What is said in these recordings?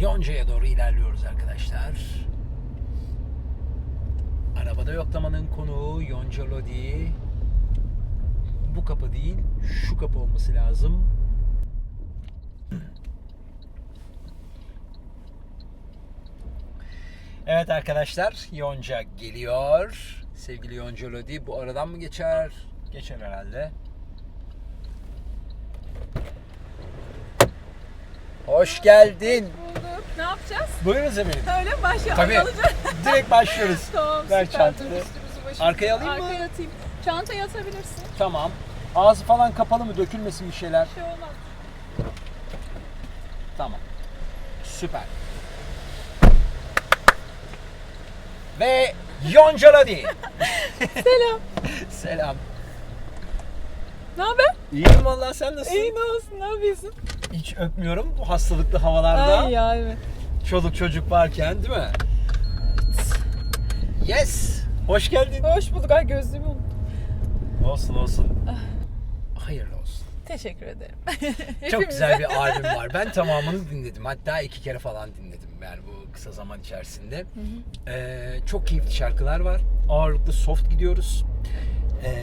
Yonca'ya doğru ilerliyoruz arkadaşlar. Arabada yoklamanın konuğu Yonca Lodi. Bu kapı değil, şu kapı olması lazım. Evet arkadaşlar, Yonca geliyor. Sevgili Yonca Lodi bu aradan mı geçer? Geçer herhalde. Hoş geldin. Ne yapacağız? Buyurunuz efendim. Öyle mi başlayalım? Tabii. Alacağız. Direkt başlıyoruz. tamam Ver süper. çantayı. Dur, üstümüzü başımızı- Arkaya alayım mı? Arkaya atayım. Çantayı atabilirsin. Tamam. Ağzı falan kapalı mı? Dökülmesin bir şeyler. Bir şey olmaz. Tamam. Süper. Ve Yonca Lodi. Selam. Selam. Ne haber? İyiyim vallahi sen nasılsın? İyi ne olsun ne yapıyorsun? Hiç öpmüyorum bu hastalıklı havalarda. Ay ya evet. Çoluk çocuk varken değil mi? Yes. Hoş geldin. Hoş bulduk. Ay gözlüğümü unuttum. Olsun olsun. Hayırlı olsun. Teşekkür ederim. Çok güzel bir albüm var. Ben tamamını dinledim. Hatta iki kere falan dinledim yani bu kısa zaman içerisinde. Ee, çok keyifli şarkılar var. Ağırlıklı soft gidiyoruz. Ee,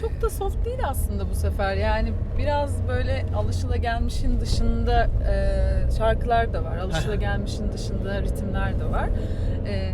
Çok da soft değil aslında bu sefer. Yani biraz böyle alışılagelmişin dışında e, şarkılar da var. Alışılagelmişin dışında ritimler de var. E,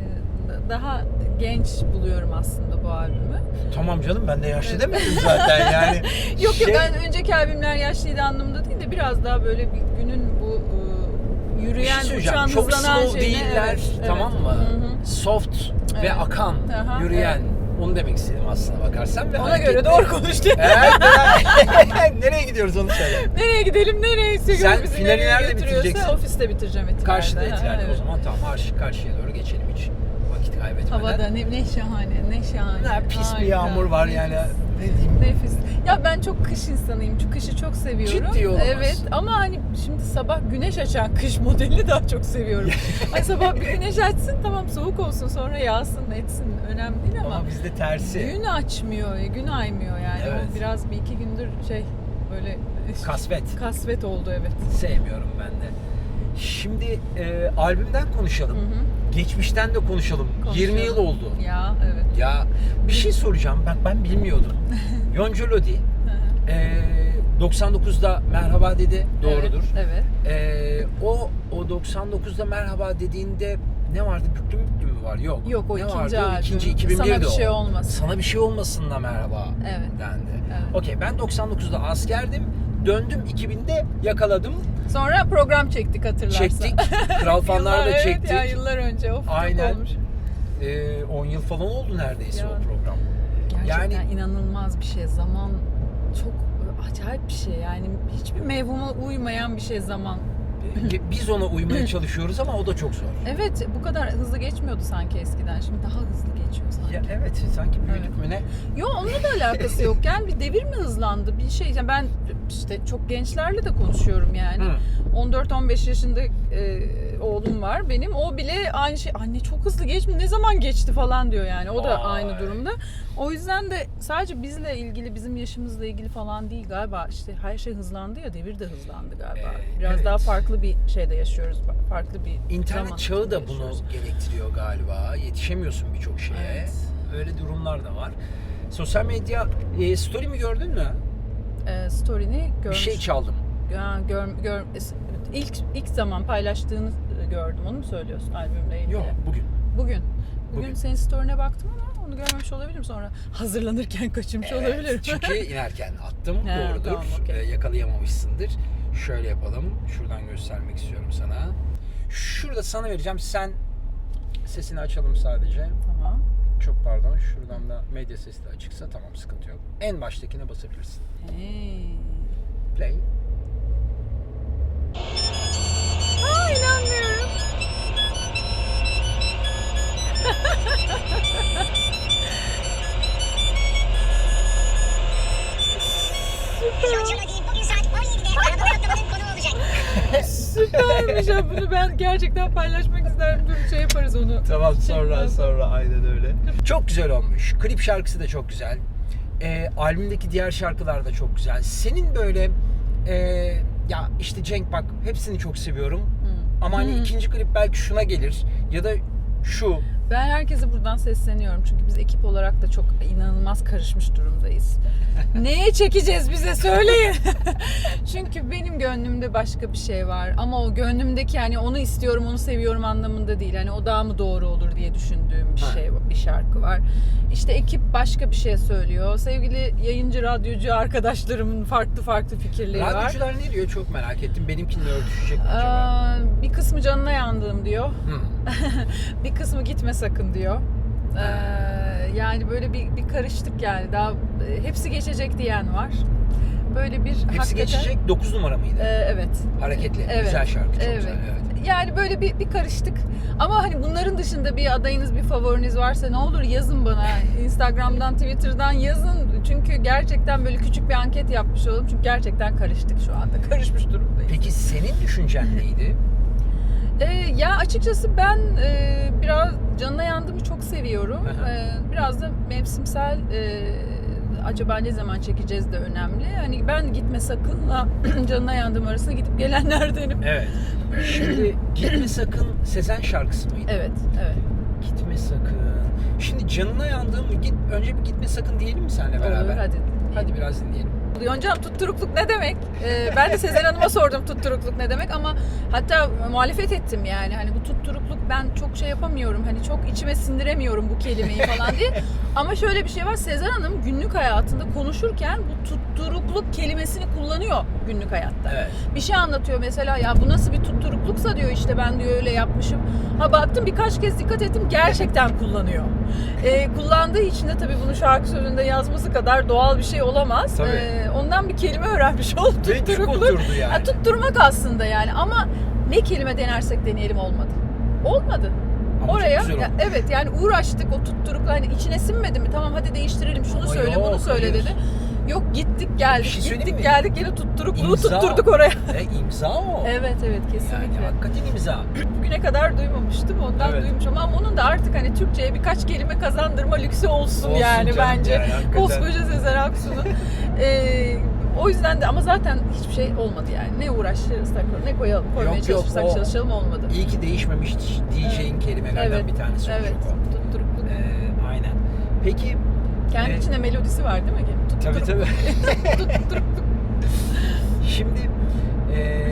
daha genç buluyorum aslında bu albümü. Tamam canım ben de yaşlı demedim zaten yani. Yok Şey- yok ben önceki albümler yaşlıydı anlamında değil de biraz daha böyle bir günün bu e, şey yürüyen, söyleyeceğim. uçan, Çok hızlanan slow şeyine- değiller evet, evet. tamam mı? Hı hı. Soft ve Evet. akan, Aha, yürüyen. Onu demek istedim aslına bakarsan. Ve Ona hareketli. göre doğru konuştu. Evet, evet. Nereye gidiyoruz onu söyle. nereye gidelim, nereye istiyoruz Sen bizi finali nereye nerede bitireceksin? Ofiste bitireceğim Etiler'de. Karşıda Ha, etilerde o evet. zaman tamam karşı, karşıya doğru geçelim hiç vakit kaybetmeden. Havada ne, ne şahane, ne şahane. Ne pis bir Harika, yağmur var nefis. yani. Ne diyeyim? Nefis. Ya ben çok kış insanıyım. Çünkü kışı çok seviyorum. Ciddi olamaz. Evet ama hani şimdi sabah güneş açan kış modelini daha çok seviyorum. hani sabah bir güneş açsın tamam soğuk olsun sonra yağsın etsin önemli değil ama, Ama bizde tersi. gün açmıyor, gün aymıyor yani. Evet. O biraz bir iki gündür şey böyle Kasvet. kasvet oldu evet. Sevmiyorum ben de. Şimdi e, albümden konuşalım. Hı hı. Geçmişten de konuşalım. 20 yıl Konuşalım. oldu. Ya evet. Ya bir şey soracağım. Bak ben bilmiyordum. Yonca Lodi e, 99'da merhaba dedi. Doğrudur. Evet. evet. E, o o 99'da merhaba dediğinde ne vardı? Büklüm büklüm mü var? Yok. Yok o ne ikinci vardı? O albüm. İkinci 2001'de Sana bir o. şey olmasın. Sana bir şey olmasın da merhaba Evet. dendi. Evet. Okey ben 99'da askerdim. Döndüm 2000'de yakaladım. Sonra program çektik hatırlarsan. Çektik. Kral fanlar da çektik. Evet ya yıllar önce. Of, Aynen. olmuş. Ee, 10 yıl falan oldu neredeyse Ya. o program. Gerçekten Yani- inanılmaz bir şey. Zaman çok acayip bir şey. Yani hiçbir mevhuma uymayan bir şey zaman. Biz ona uymaya çalışıyoruz ama o da çok zor. Evet bu kadar hızlı geçmiyordu sanki eskiden. Şimdi daha hızlı geçiyor sanki. Ya evet sanki büyüdük Evet. mü ne? Yo onunla da alakası yok. Yani bir devir mi hızlandı? Bir şey. Yani ben işte çok gençlerle de konuşuyorum yani. Hı. 14-15 yaşında e, oğlum var benim. O bile aynı şey. Anne çok hızlı geçmi. Ne zaman geçti falan diyor yani. O da Vay. aynı durumda. O yüzden de sadece bizle ilgili, bizim yaşımızla ilgili falan değil galiba. İşte her şey hızlandı ya, devir de hızlandı galiba. Ee, Biraz evet. daha farklı bir şeyde yaşıyoruz. Farklı bir İnternet çağı da bunu gerektiriyor galiba. Yetişemiyorsun birçok şeye. Evet. Öyle durumlar da var. Sosyal medya e, story mi gördün mü? Ee, story'ni Bir görmüş. şey çaldım. Gör, gör, ilk ilk zaman paylaştığını gördüm. Onu mu söylüyorsun albümle ilgili? Yok bugün. Bugün. Bugün, Bugün. senin story'ne baktım ama onu görmemiş olabilirim sonra. Hazırlanırken kaçırmış Evet, olabilirim. Çünkü inerken attım. He, Doğrudur. tamam, okey. Ee, yakalayamamışsındır. Şöyle yapalım. Şuradan göstermek istiyorum sana. Şurada sana vereceğim. Sen sesini açalım sadece. tamam. Çok pardon. Şuradan da medya sesi de açıksa tamam sıkıntı yok. En baştakine basabilirsin. Hey. Play. Süpermiş ya bunu ben gerçekten paylaşmak isterim. Dur şey yaparız onu. Tamam Şey sonra yaparız. sonra aynen öyle. Çok güzel olmuş. Klip şarkısı da çok güzel. Ee, albümdeki diğer şarkılar da çok güzel. Senin böyle e, ya işte Cenk bak hepsini çok seviyorum. Ama hani ikinci klip belki şuna gelir ya da şu. Ben herkese buradan sesleniyorum çünkü biz ekip olarak da çok inanılmaz karışmış durumdayız. Neye çekeceğiz bize söyleyin. çünkü benim gönlümde başka bir şey var ama o gönlümdeki hani onu istiyorum onu seviyorum anlamında değil. Hani o daha mı doğru olur diye düşündüğüm bir şey bir şarkı var. İşte ekip başka bir şey söylüyor. Sevgili yayıncı radyocu arkadaşlarımın farklı farklı fikirleri var. Radyocular ne diyor çok merak ettim. Benimkinle örtüşecek mi acaba? Aa, bir kısmı canına yandığım diyor. Hı. bir kısmı gitme sakın diyor. Ee, yani böyle bir, bir karıştık yani. Daha e, hepsi geçecek diyen var. Böyle bir Hepsi geçecek 9 numara mıydı? Ee, evet. Hareketli. Evet. Güzel şarkı. Çok Evet. güzel. Evet. Yani böyle bir, bir karıştık. Ama hani bunların dışında bir adayınız, bir favoriniz varsa ne olur yazın bana. Instagram'dan, Twitter'dan yazın. Çünkü gerçekten böyle küçük bir anket yapmış olalım. Çünkü gerçekten karıştık şu anda. Karışmış durumdayız. Peki senin düşüncen neydi? Ee, ya açıkçası ben e, biraz canına yandığımı çok seviyorum. Ee, biraz da mevsimsel e, acaba ne zaman çekeceğiz de önemli. Hani ben gitme sakınla canına yandım arasında gidip gelenlerdenim. Evet. Şimdi Gitme Sakın Sezen şarkısı mıydı? Evet, evet. Gitme Sakın. Şimdi canına yandığım git önce bir Gitme Sakın diyelim mi seninle Olur, beraber? hadi. Hadi biraz dinleyelim. Yoncam tutturukluk ne demek? Ee, ben de Sezen Hanım'a sordum tutturukluk ne demek ama hatta muhalefet ettim yani. Hani bu tutturukluk ben çok şey yapamıyorum. Hani çok içime sindiremiyorum bu kelimeyi falan diye. Ama şöyle bir şey var. Sezen Hanım günlük hayatında konuşurken bu tutturukluk kelimesini kullanıyor günlük hayatta. Evet. Bir şey anlatıyor mesela ya bu nasıl bir tutturukluksa diyor işte ben diyor öyle yapmışım. Ha baktım birkaç kez dikkat ettim gerçekten kullanıyor. Ee, kullandığı için de tabii bunu şarkı sözünde yazması kadar doğal bir şey olamaz. Tabii. Ee, ondan bir kelime öğrenmiş çok tutturukluk. yani. Ha, tutturmak aslında yani ama ne kelime denersek deneyelim olmadı. Olmadı. Ama çok Oraya güzel ya, evet yani uğraştık o tutturuk hani içine sinmedi mi? Tamam hadi değiştirelim şunu Ama söyle yok, bunu söyle hayır. dedi. Yok gittik geldik Bir şey söyleyeyim gittik mi? geldik yine tutturukluğu İmza. tutturduk oraya. E, imza o. evet evet Yani kesinlikle. hakikaten imza. Bugüne kadar duymamıştım ondan Evet. duymuşum ama onun da artık hani Türkçe'ye birkaç kelime kazandırma lüksü olsun, Olsun yani canım bence. yani, hakikaten. Koskoca Sezen Aksu'nun. Ee, o yüzden de ama zaten hiçbir şey olmadı yani. Ne uğraşırsak ne koyalım, koymaya Yok, yok, çalışırsak o- çalışalım olmadı. İyi ki değişmemiş DJ'in kelimelerden Evet, bir tanesi Evet, o. tutturukluk. Ee, aynen. Peki Kendi Evet. içinde melodisi var değil mi? tabii Tutturuk, tabii. tutturukluk. Şimdi ee,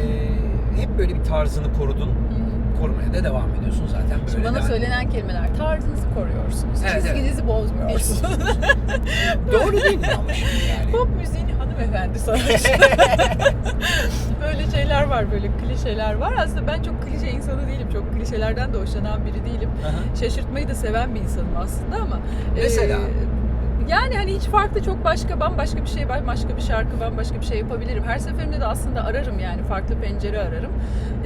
hep böyle bir tarzını korudun. Hı. Korumaya da devam ediyorsun zaten böyle. Şimdi bana de- söylenen kelimeler tarzınızı koruyorsunuz. Evet, çizginizi bozmuyorsunuz. Doğru değil mi ama şimdi yani? Pop müziğin hanımefendi sanatçı. böyle şeyler var, böyle klişeler var. Aslında ben çok klişe insanı değilim. Çok klişelerden de hoşlanan biri değilim. Aha. Şaşırtmayı da seven bir insanım aslında ama. Mesela? e, yani hani hiç farklı çok başka bambaşka bir şey başka bir şarkı bambaşka bir şey yapabilirim. Her seferinde de aslında ararım yani farklı pencere ararım.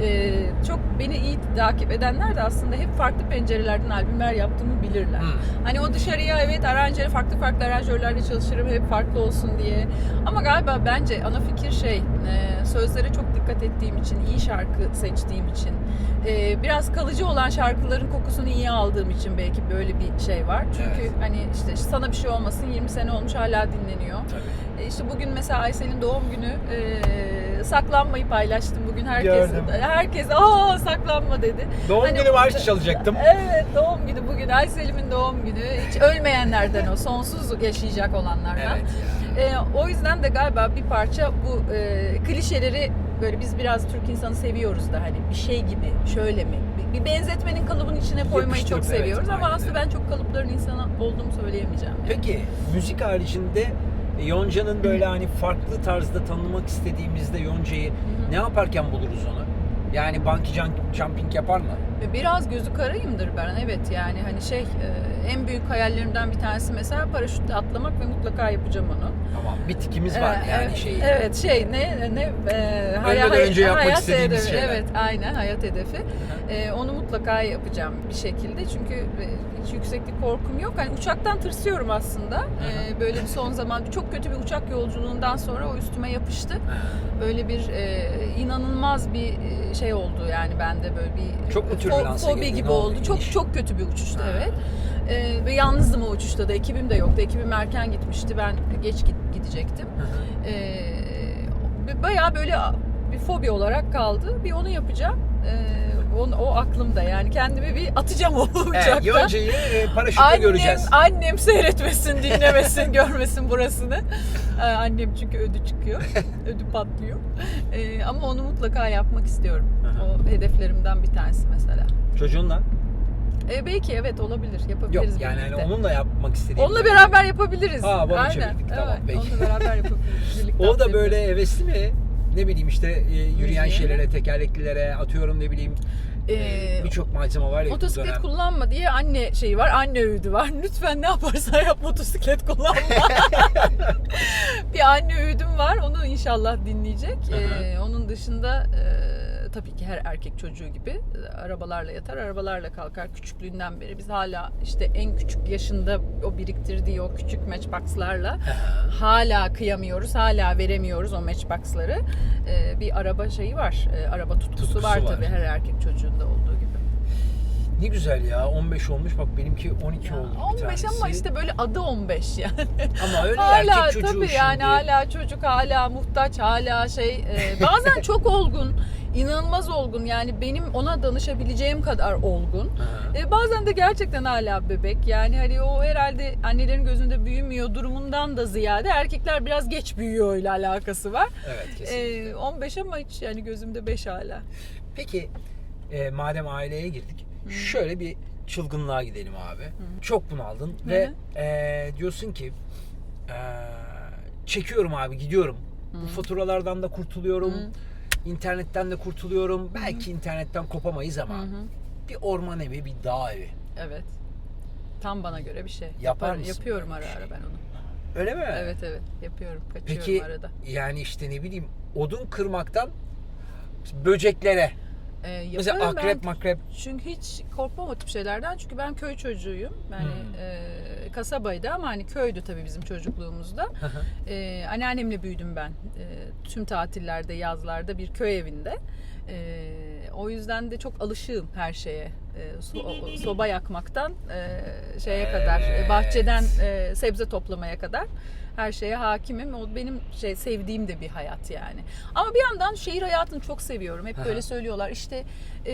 E, çok beni iyi takip edenler de aslında hep farklı pencerelerden albümler yaptığımı bilirler. Hı. Hani o dışarıya evet aranjör farklı farklı aranjörlerle çalışırım hep farklı olsun diye. Ama galiba bence ana fikir şey e, sözlere çok dikkat ettiğim için, iyi şarkı seçtiğim için, e, biraz kalıcı olan şarkıların kokusunu iyi aldığım için belki böyle bir şey var. Çünkü Evet. hani işte sana bir şey olmasın 20 sene olmuş hala dinleniyor. Tabii. E, İşte bugün mesela Aysel'in doğum günü e, saklanmayı paylaştım bugün herkes Gördüm. herkes aa saklanma dedi. Doğum Hani- günü marşı çalacaktım. Evet doğum günü bugün Aysel'imin doğum günü. Hiç ölmeyenlerden o sonsuz yaşayacak olanlardan. Evet. E, o yüzden de galiba bir parça bu e, klişeleri böyle biz biraz Türk insanı seviyoruz da hani bir şey gibi şöyle mi? Bir, benzetmenin kalıbın içine koymayı çok Yapıştırıp, evet, seviyoruz ama aynen aslında ben çok kalıpların insanı olduğumu söyleyemeyeceğim. yani. Peki müzik haricinde Yonca'nın böyle hani farklı tarzda tanımak istediğimizde Yonca'yı ne yaparken buluruz onu? Yani jump- jumping yapar mı? Biraz gözü karayımdır ben evet yani hani şey e, en büyük hayallerimden bir tanesi mesela paraşütle atlamak ve mutlaka yapacağım onu. Tamam. Bir tikimiz var Ee, yani evet, şey. Evet şey ne ne e, Ölmeden önce yapmak istediğimiz hedefi. şeyler. Evet aynen hayat hedefi. E, onu mutlaka yapacağım bir şekilde çünkü e, hiç yükseklik korkum yok. Hani uçaktan tırsıyorum aslında. E, böyle bir son zaman çok kötü bir uçak yolculuğundan sonra o üstüme yapıştı. Böyle bir e, inanılmaz bir e, şey oldu yani bende böyle bir Çok mu fo- türbülansa fobi girdin? gibi oldu? Çok çok kötü bir uçuştu Ha. evet. E, ve yalnızdım o uçuşta da ekibim de yoktu. Ekibim erken gitmişti. Ben geç git- gidecektim. Ee, bayağı böyle bir fobi olarak kaldı. Bir onu yapacağım. e, o, o aklımda yani kendimi bir atacağım o Evet, uçaktan. Yonca'yı e, paraşütle Annem, göreceğiz. annem seyretmesin, dinlemesin, görmesin burasını. Ee, Annem çünkü ödü çıkıyor, ödü patlıyor. Ee, ama onu mutlaka yapmak istiyorum. O hedeflerimden bir tanesi mesela. Çocuğunla? Ee, belki evet olabilir, Yok yapabiliriz yani birlikte. hani onunla yapmak istediğim. Onunla beraber yapabiliriz. Ha, Aynen. çevirdik, tamam, evet, peki. Onunla beraber yapabiliriz. birlikte O da böyle hevesli mi? Ne bileyim işte e, yürüyen Yürüyeceğine. şeylere, tekerleklilere atıyorum ne bileyim. E, Ee, Birçok malzeme var ya Motosiklet dönem. kullanma diye anne şeyi var, anne öğüdü var. Lütfen ne yaparsan yap motosiklet kullanma. bir anne öğüdüm var, onu inşallah dinleyecek. Ee, onun dışında e, tabii ki her erkek çocuğu gibi e, arabalarla yatar, arabalarla kalkar. Küçüklüğünden beri biz hala işte en küçük yaşında o biriktirdiği o küçük matchbox'larla hala kıyamıyoruz, hala veremiyoruz o matchbox'ları. Ee, bir araba şeyi var, e, araba tutkusu, Tutkusu var, var. tabii her erkek çocuğunda olduğu. Ne güzel ya 15 olmuş bak benimki 12 Ya, oldu bir 15 tanesi. ama işte böyle adı 15 yani. Ama öyle hala erkek çocuğu tabii şimdi. yani hala çocuk, hala muhtaç, hala şey e, bazen çok olgun, inanılmaz olgun. Yani benim ona danışabileceğim kadar olgun. Aha. E, bazen de gerçekten hala bebek. Yani hani o herhalde annelerin gözünde büyümüyor durumundan da ziyade erkekler biraz geç büyüyor ile alakası var. Evet kesinlikle. E, 15 ama hiç yani gözümde 5 hala. Peki e, madem aileye girdik şöyle bir çılgınlığa gidelim abi. Çok bunaldın Hı ve e, diyorsun ki e, çekiyorum abi gidiyorum. Bu faturalardan da kurtuluyorum. internetten de kurtuluyorum. Belki internetten kopamayız ama Hı hı. bir orman evi, bir dağ evi. Evet. Tam bana göre bir şey. Yapar Yapar, mısın yapıyorum ara şey? ara ben onu. Öyle mi? Evet evet yapıyorum. Kaçıyorum Peki arada. yani işte ne bileyim odun kırmaktan böceklere. Mesela yaparım akrep ben. makrep. Çünkü hiç korkmam o tip şeylerden. Çünkü ben köy çocuğuyum. Yani Hmm. e, kasabaydı ama hani köydü tabii bizim çocukluğumuzda. E, anneannemle büyüdüm ben. E, tüm tatillerde, yazlarda bir köy evinde. E, o yüzden de çok alışığım her şeye. E, so- o- soba yakmaktan e, şeye kadar, e, Evet. bahçeden e, sebze toplamaya kadar her şeye hakimim. O benim şey sevdiğim de bir hayat yani. Ama bir yandan şehir hayatını çok seviyorum. Hep böyle söylüyorlar. İşte e,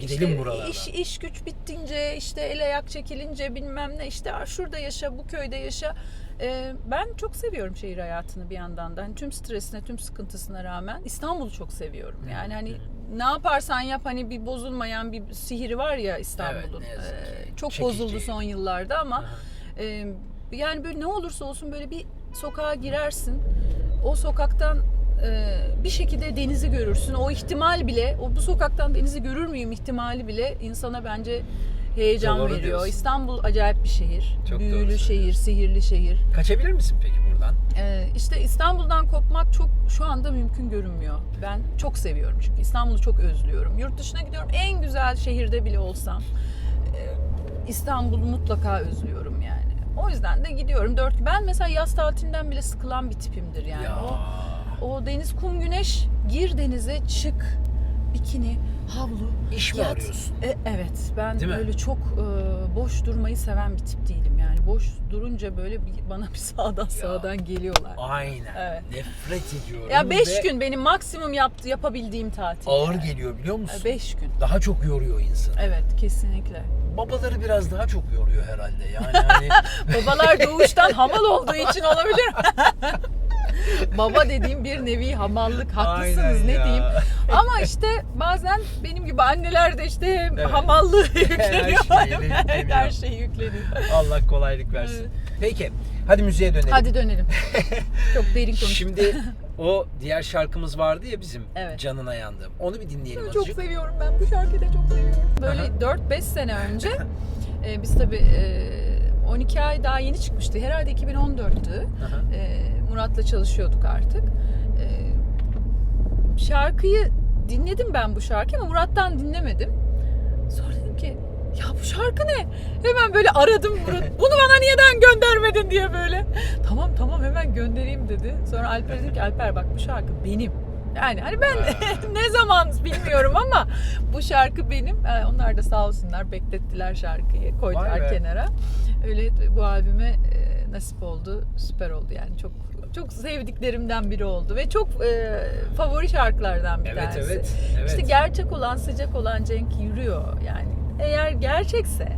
Gidelim işte buralardan. iş, iş güç bittince işte el ayak çekilince bilmem ne işte "Aa, şurada yaşa bu köyde yaşa. E, ben çok seviyorum şehir hayatını bir yandan da. Hani tüm stresine, tüm sıkıntısına rağmen İstanbul'u çok seviyorum. Yani hani ne yaparsan yap hani bir bozulmayan bir sihiri var ya İstanbul'un. Evet. E, çok Çekici. bozuldu son yıllarda ama e, yani böyle ne olursa olsun böyle bir sokağa girersin. O sokaktan e, bir şekilde denizi görürsün. O ihtimal bile, o bu sokaktan denizi görür müyüm ihtimali bile insana bence heyecan Doğru veriyor. diyorsun. İstanbul acayip bir şehir. Çok Büyülü şehir, sihirli şehir. Kaçabilir misin peki buradan? Ee, işte İstanbul'dan kopmak çok şu anda mümkün görünmüyor. Ben çok seviyorum çünkü İstanbul'u çok özlüyorum. Yurt dışına gidiyorum en güzel şehirde bile olsam e, İstanbul'u mutlaka özlüyorum yani. O yüzden de gidiyorum. Dört ben mesela yaz tatilinden bile sıkılan bir tipimdir yani. ya. O o deniz, kum, güneş, gir denize, çık, bikini, havlu, İş mi yat. arıyorsun? E, evet, ben Değil mi? böyle çok e, boş durmayı seven bir tip değilim yani. Boş durunca böyle bir, bana bir sağdan sağdan geliyorlar. Aynen. Evet. Nefret ediyorum. Ya 5 ve gün benim maksimum yaptı, yapabildiğim tatil. Ağır geliyor biliyor musun? 5 gün. Daha çok yoruyor insanı. Evet, kesinlikle. Babaları biraz daha çok yoruyor herhalde. Yani hani Babalar doğuştan hamal olduğu için olabilir mi? Baba dediğim bir nevi hamallık. Haklısınız Aynen ne ya. diyeyim. Ama işte bazen benim gibi anneler de işte Evet. hamallığı yükleniyor. şeyi de yükleniyor. Her şey yükleniyor. Allah kolaylık versin. Evet. Peki hadi müziğe dönelim. Hadi dönelim. Çok derin konuştuk. Şimdi o diğer şarkımız vardı ya bizim Evet. Canına Yandım. Onu bir dinleyelim Çok azıcık. seviyorum ben bu şarkıyı da çok seviyorum. Böyle Aha. 4-5 sene önce e, biz tabii e, 12 ay daha yeni çıkmıştı. Herhalde 2014'tü. Aha. E, Murat'la çalışıyorduk artık. E, şarkıyı dinledim ben bu şarkıyı ama Murat'tan dinlemedim. Sonra dedim ki ya bu şarkı ne? Hemen böyle aradım Murat. Bunu bana niyeden göndermedin diye böyle. Tamam tamam hemen göndereyim dedi. Sonra Alper dedim ki Alper bak bu şarkı benim. Yani hani ben ne zaman bilmiyorum ama bu şarkı benim. Ee, onlar da sağ olsunlar beklettiler şarkıyı. Koydular kenara. Öyle bu albüme e, nasip oldu. Süper oldu yani. Çok çok sevdiklerimden biri oldu ve çok e, favori şarkılardan bir Evet tanesi. evet. evet. İşte gerçek olan, sıcak olan Cenk yürüyor yani. Eğer gerçekse,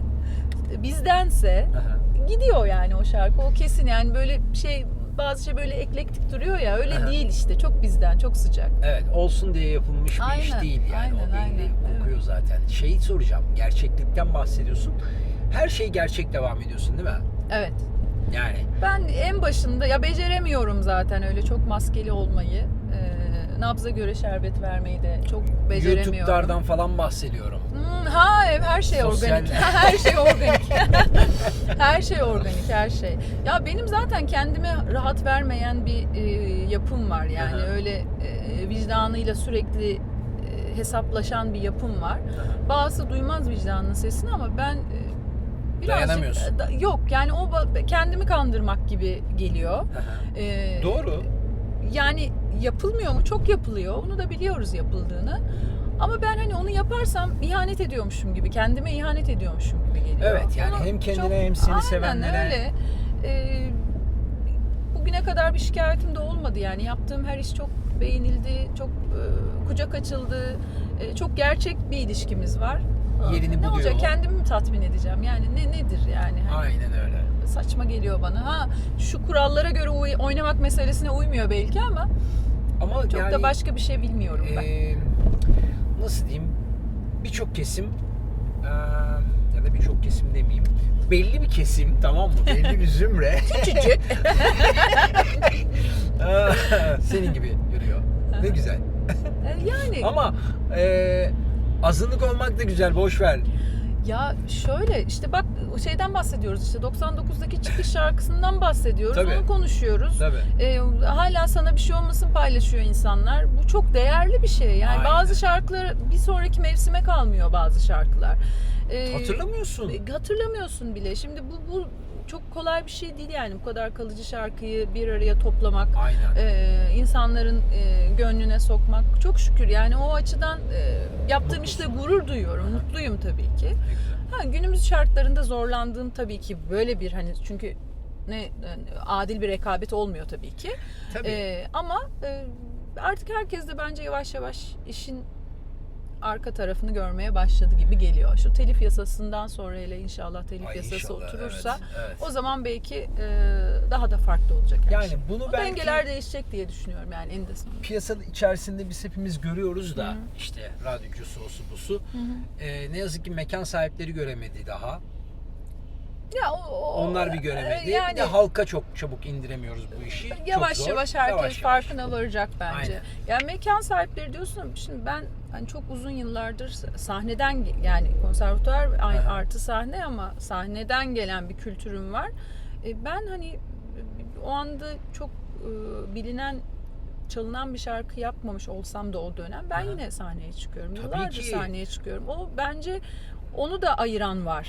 bizdense Aha. gidiyor yani o şarkı. O kesin yani böyle şey bazı şey böyle eklektik duruyor ya öyle Aha. değil işte. Çok bizden, çok sıcak. Evet olsun diye yapılmış bir iş Aynen, değil yani. aynen, o belli aynen, kokuyor zaten. Şeyi soracağım. Gerçeklikten bahsediyorsun. Her şey gerçek devam ediyorsun değil mi? Evet. Yani Ben en başında ya beceremiyorum zaten öyle çok maskeli olmayı. Ee, nabza göre şerbet vermeyi de çok beceremiyorum. YouTube'lardan falan bahsediyorum. Hmm, ha ev her şey Sosyal- organik. her şey organik. her şey organik, her şey. Ya benim zaten kendime rahat vermeyen bir e, yapım var yani Aha. öyle e, vicdanıyla sürekli e, hesaplaşan bir yapım var. Bazısı duymaz vicdanının sesini ama ben e, birazcık Dayanamıyorsun. Da- yok yani o kendimi kandırmak gibi geliyor. Ee, Doğru. Yani yapılmıyor mu? Çok yapılıyor. Onu da biliyoruz yapıldığını. Ama ben hani onu yaparsam ihanet ediyormuşum gibi, kendime ihanet ediyormuşum gibi geliyor. Evet, yani Onu hem kendine hem seni Aynen sevenlere. öyle. Ee, bugüne kadar bir şikayetim de olmadı yani. Yaptığım her iş çok beğenildi, çok e, kucak açıldı. E, çok gerçek bir ilişkimiz var. Yerini ne buluyor. olacak? Kendimi mi tatmin edeceğim? Yani ne nedir yani? Hani Aynen öyle. Saçma geliyor bana. Ha şu kurallara göre oynamak meselesine uymuyor belki ama Ama çok yani da başka bir şey bilmiyorum ben. e, nasıl diyeyim? Birçok kesim e, ya da birçok kesim demeyeyim. Belli bir kesim tamam mı? Belli bir zümre. Küçücük. Senin gibi yürüyor. Ne güzel. Yani Ama e, azınlık olmak da güzel. Boş ver. Ya şöyle işte bak şeyden bahsediyoruz işte 99'daki çıkış şarkısından bahsediyoruz. Tabii. Onu konuşuyoruz. Tabii. E, hala sana bir şey olmasın paylaşıyor insanlar. Bu çok değerli bir şey. Yani Aynen. bazı şarkılar bir sonraki mevsime kalmıyor bazı şarkılar. E, Hatırlamıyorsun. E, Hatırlamıyorsun bile. Şimdi bu, bu çok kolay bir şey değil yani bu kadar kalıcı şarkıyı bir araya toplamak, Aynen. e, insanların e, gönlüne sokmak. Çok şükür yani o açıdan e, yaptığım işte gurur duyuyorum, mutluyum tabii ki. Ha, günümüz şartlarında zorlandığım tabii ki böyle bir hani çünkü ne yani adil bir rekabet olmuyor tabii ki. Tabii. E, ama e, artık herkes de bence yavaş yavaş işin arka tarafını görmeye başladı gibi geliyor. Şu telif yasasından sonra hele inşallah telif Ay yasası inşallah, oturursa evet, evet. o zaman belki e, daha da farklı olacak her Yani şey. bunu o belki- dengeler değişecek diye düşünüyorum yani en de sonunda. piyasanın içerisinde biz hepimiz görüyoruz da işte radyocusu osu busu. Ee, ne yazık ki mekan sahipleri göremedi daha. Ya o, o- Onlar bir göremedi. e, Bir Yani de halka çok çabuk indiremiyoruz bu işi. yavaş çok zor. yavaş herkes Yavaş yavaş. farkına varacak bence. Aynen. Yani mekan sahipleri diyorsun şimdi ben hani çok uzun yıllardır sahneden yani konservatuar Aha. artı sahne ama sahneden gelen bir kültürüm var. E, Ben hani o anda çok bilinen çalınan bir şarkı yapmamış olsam da o dönem ben Aha. yine sahneye çıkıyorum. Tabii Yıllardır ki. sahneye çıkıyorum. O bence onu da ayıran var.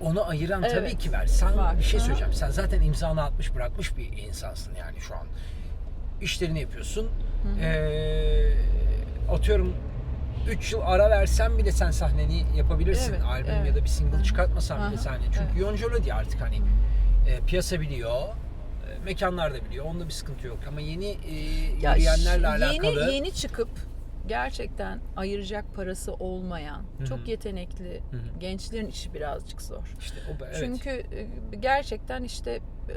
Onu ayıran Evet. tabii ki var. Sen Var. bir şey söyleyeceğim. Sen zaten imzanı atmış bırakmış bir insansın yani şu an. İşlerini yapıyorsun. hı. Ee, atıyorum 3 yıl ara versen bile sen sahneni yapabilirsin. Evet, Albüm evet. ya da bir single Aha. çıkartmasan bile Aha, sahne. Çünkü evet. Yoncolo diye artık hani e, piyasa biliyor. e, Mekanlar da biliyor. Onda bir sıkıntı yok. Ama yeni e, Ya yeni, alakalı Yeni çıkıp gerçekten ayıracak parası olmayan, Hı hı. çok yetenekli Hı hı. gençlerin işi birazcık zor. işte o evet. Çünkü e, gerçekten işte e,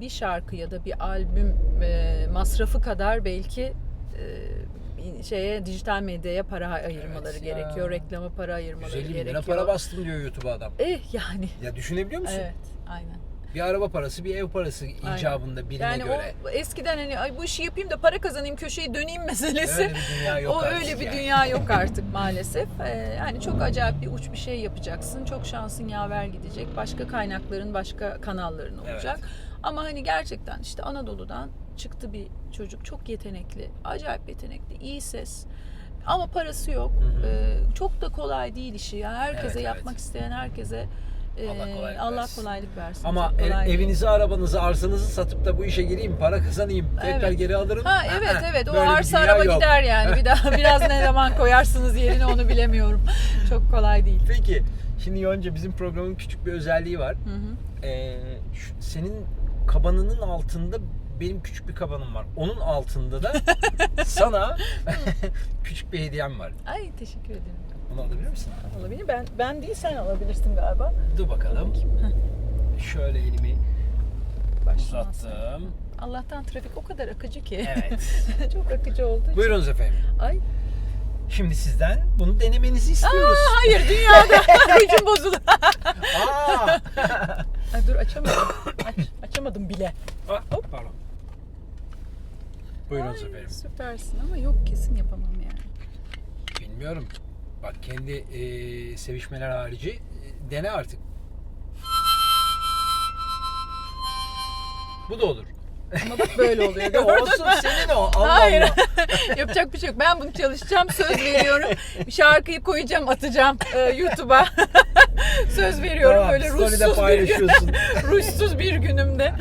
bir şarkı ya da bir albüm e, masrafı kadar belki e, şeye dijital medyaya para ayırmaları Evet ya. gerekiyor, reklama para ayırmaları 150 bin lira gerekiyor. para bastım diyor YouTube'a adam. Eh yani. Ya düşünebiliyor musun? Evet, aynen. Bir araba parası, bir ev parası Aynen. icabında birine Yani göre. o eskiden hani ay bu işi yapayım da para kazanayım köşeyi döneyim meselesi. Öyle bir dünya yok o artık öyle bir yani. dünya yok artık maalesef. Ee, yani çok acayip bir uç bir şey yapacaksın. Çok şansın yaver gidecek. Başka kaynakların, başka kanalların olacak. Ama hani gerçekten işte Anadolu'dan çıktı bir çocuk. Çok yetenekli, acayip yetenekli, iyi ses. Ama parası yok. Hı hı. Ee, çok da kolay değil işi ya. Herkese Evet, evet. yapmak isteyen herkese Allah kolaylık Allah versin. kolaylık versin. Ama Çok ev- kolay değil. evinizi, arabanızı, arsanızı satıp da bu işe gireyim, para kazanayım, tekrar Evet. geri alırım. Ha evet evet o böyle arsa araba yok. gider yani. Bir daha biraz ne zaman koyarsınız yerine onu bilemiyorum. Çok kolay değil. Peki, şimdi Yonca bizim programın küçük bir özelliği var. Hı hı. Ee, şu- senin kabanının altında benim küçük bir kabanım var. Onun altında da sana küçük bir hediyem var. Ay teşekkür ederim. Onu alabilir misin? Alabilir ben ben değil sen alabilirsin galiba. Dur bakalım. Şöyle elimi Başla. uzattım. Allah'tan trafik o kadar akıcı ki. Evet. Çok akıcı oldu. Buyurunuz efendim. Ay. Şimdi sizden bunu denemenizi istiyoruz. Aa, hayır dünyada. Gücüm bozuldu. Aa! Ay, dur açamadım. Aç, açamadım bile. Ah, Pardon. Buyurunuz Ay, efendim. Süpersin ama yok kesin yapamam yani. Bilmiyorum. Bak kendi e, sevişmeler harici e, dene artık. Bu da olur. Ama bak böyle oluyor. Olsun senin o. Allah Hayır. Allah. Yapacak bir şey yok. Ben bunu çalışacağım. Söz veriyorum. Şarkıyı koyacağım, atacağım e, YouTube'a. Söz veriyorum Tamam, böyle story'de ruhsuz bir, gün, ruhsuz bir günümde.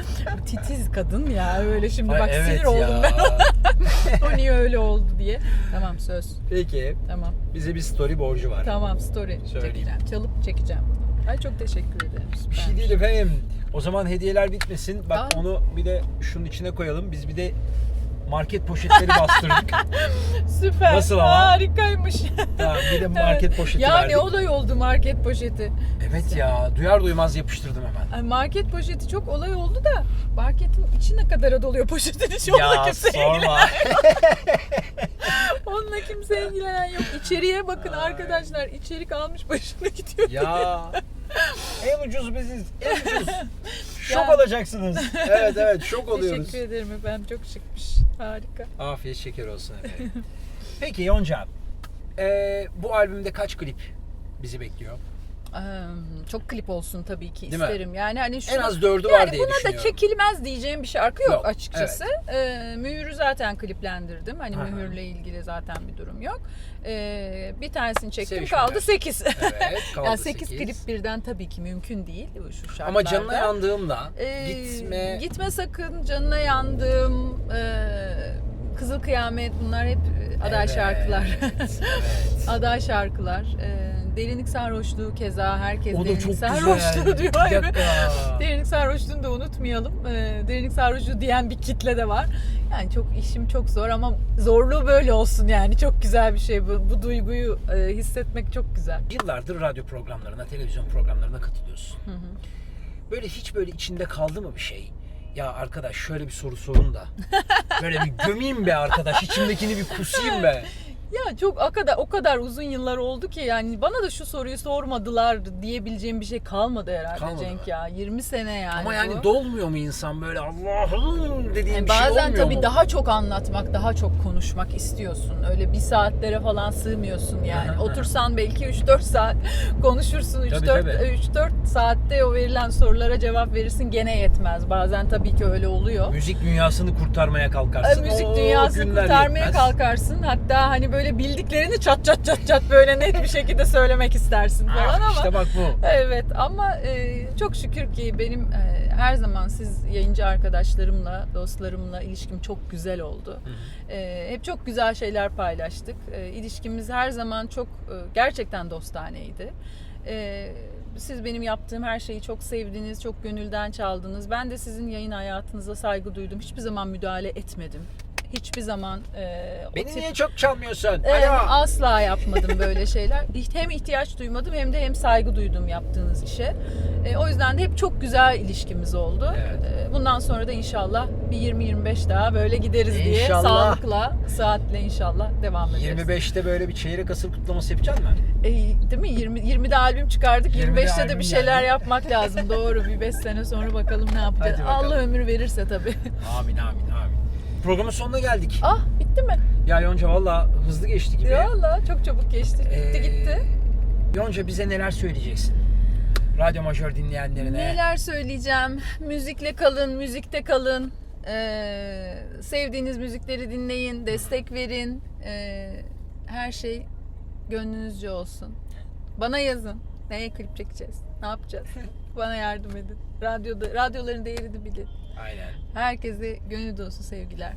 Titiz kadın ya öyle şimdi Ay, bak evet sinir oldum ya. ben. O niye öyle oldu diye. Tamam söz. Peki. Tamam. Bize bir story borcu var. Tamam story Söyleyeyim. çekeceğim. Çalıp çekeceğim. Ay çok teşekkür ederim. Bir şey değil efendim. O zaman hediyeler bitmesin. Bak Aa. onu bir de şunun içine koyalım. Biz bir de market poşetleri bastırdık. Süper. Nasıl ama? Harikaymış. tamam, bir de market poşeti ya verdik. ne olay oldu market poşeti. Evet ya. Duyar duymaz yapıştırdım hemen. Ay market poşeti çok olay oldu da marketin içi ne kadara doluyor poşetin içi onunla ya kimse sorma. onunla kimse ilgilenen yok. İçeriye bakın Ay. arkadaşlar içerik almış başına gidiyor. ya. En ucuz biziz. En ucuz. Şok Ya. olacaksınız. Evet evet şok oluyoruz. Teşekkür ederim efendim çok şıkmış. Harika. Afiyet şeker olsun efendim. Peki Yonca. eee, bu albümde kaç klip bizi bekliyor? Çok klip olsun tabii ki Değil mi? isterim. Yani hani şu En az dördü yani var diye buna da çekilmez diyeceğim bir şarkı yok, Yok, açıkçası. Ee, Mühür'ü zaten kliplendirdim. Hani Aha. Mühür'le ilgili zaten bir durum yok. Ee, bir tanesini çektim Sevişmeler. kaldı 8. Evet kaldı yani 8 sekiz. klip birden tabii ki mümkün değil şu şartlarda. Ama canına yandığımda Ee, gitme Gitme sakın, canına yandım, ee, Kızıl Kıyamet bunlar hep aday Evet, şarkılar. evet. aday şarkılar. Ee, derinlik sarhoşluğu keza herkes O derinlik sarhoşluğu diyor. Evet. Derinlik sarhoşluğunu da unutmayalım. Ee, derinlik sarhoşluğu diyen bir kitle de var. Yani çok işim çok zor ama zorluğu böyle olsun yani. Çok güzel bir şey bu. Bu duyguyu e, hissetmek çok güzel. Yıllardır radyo programlarına, televizyon programlarına katılıyorsun. Böyle hiç böyle içinde kaldı mı bir şey? Ya arkadaş şöyle bir soru sorun da. Böyle bir gömeyim be arkadaş. içimdekini bir kusayım be. Ya çok o kadar o kadar uzun yıllar oldu ki yani bana da şu soruyu sormadılar diyebileceğim bir şey kalmadı herhalde Kalmadı Cenk ya. 20 sene yani. Ama yani bu. dolmuyor mu insan böyle Allah'ım dediğin Yani bir şey bazen olmuyor tabii mu? daha çok anlatmak, daha çok konuşmak istiyorsun. Öyle bir saatlere falan sığmıyorsun yani. Otursan belki 3-4 saat konuşursun. Tabii, 3-4 tabii. 3-4 saatte o verilen sorulara cevap verirsin gene yetmez. Bazen tabii ki öyle oluyor. Müzik dünyasını kurtarmaya kalkarsın. Müzik Oo, dünyasını günler kurtarmaya yetmez. kalkarsın. Hatta hani böyle bildiklerini çat çat çat çat böyle net bir şekilde söylemek istersin falan Ah, ama işte bak bu. Evet ama e, çok şükür ki benim e, her zaman siz yayıncı arkadaşlarımla, dostlarımla ilişkim çok güzel oldu. E, hep çok güzel şeyler paylaştık. E, ilişkimiz her zaman çok e, gerçekten dostaneydi. E, siz benim yaptığım her şeyi çok sevdiniz, çok gönülden çaldınız. Ben de sizin yayın hayatınıza saygı duydum. Hiçbir zaman müdahale etmedim. Hiçbir zaman e, o Beni tip- niye çok çalmıyorsun? Alo. asla yapmadım böyle şeyler. Hem ihtiyaç duymadım hem de hem saygı duydum yaptığınız işe. E, o yüzden de hep çok güzel ilişkimiz oldu. Evet. E, bundan sonra da inşallah bir 20-25 daha böyle gideriz diye İnşallah. sağlıkla, saatle inşallah devam ederiz. 25'te böyle bir çeyrek asır kutlaması yapacaksın mı? E, değil mi? 20 20'de albüm çıkardık. 20'de 25'te de albüm bir şeyler geldi. yapmak lazım. Doğru. Bir 5 sene sonra bakalım ne yapacağız. Hadi bakalım. Allah ömür verirse tabii. Amin amin amin. Programın sonuna geldik. ah bitti mi? Ya Yonca valla hızlı geçti gibi. Ya Allah çok çabuk geçti. Bitti Ee, gitti. Yonca bize neler söyleyeceksin? Radyo Majör dinleyenlerine. Neler söyleyeceğim? Müzikle kalın, müzikte kalın. Ee, sevdiğiniz müzikleri dinleyin, destek verin. Ee, her şey gönlünüzce olsun. Bana yazın. Neye klip çekeceğiz? Ne yapacağız? Bana yardım edin. Radyoda, radyoların değerini bilin. Aynen. Herkese gönül dolusu sevgiler.